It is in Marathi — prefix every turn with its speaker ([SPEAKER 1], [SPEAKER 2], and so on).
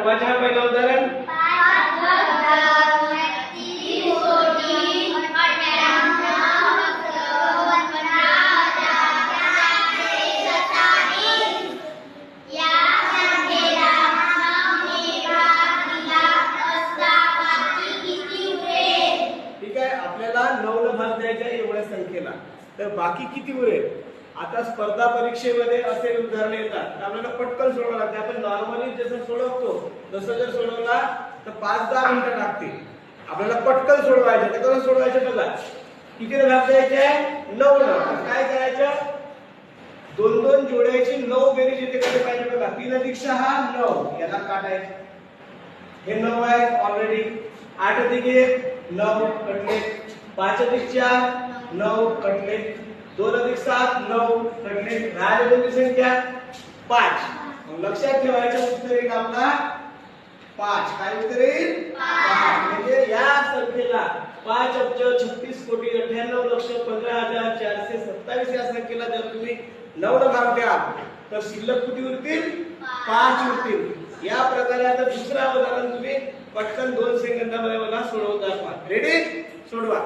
[SPEAKER 1] तर पहिलं उदाहरण? ठीक आहे आपल्याला नऊ न भाग द्यायचा आहे एवढ्या संख्येला. तर बाकी किती उरेल आता स्पर्धा परीक्षेमध्ये असे उदाहरण येतात. तर आपल्याला पटकन सोडवं लागते. आपण नॉर्मली जसं सोडवतो तसं जर सोडवला तर पाच दहा मिनिटं लागतील. आपल्याला पटकन सोडवायचं ते कसं सोडवायचं बघा. किती न भाग द्यायचे? आहे नऊ काय करायचं? दोन दोन जोड्याची नऊ बेरीज येते कडे पाहिजे बघा. तीन अधिक सहा नऊ. याला काढायचं. हे नऊ आहे ऑलरेडी आठ अधिक एक नऊ कटले. पाच अधिक चार नऊ कटले. दोन अधिक सात नऊ कटले राहिली कोणती संख्या पाच. लक्षात ठेवायचं उत्तर येईल आपला पाच. काय उत्तर येईल? म्हणजे या संख्येला पाच अब्ज छत्तीस कोटी अठ्ठ्याण्णव लक्ष पंधरा हजार चारशे सत्तावीस या संख्येला जर तुम्ही नऊ न भाग द्याल तर शिल्लक किती उरतील? पाच उरतील. या प्रकारे आता दुसरा उदाहरण तुम्ही पटकन दोन सेकंदामध्ये मला सोडवता रेडी सोडवा.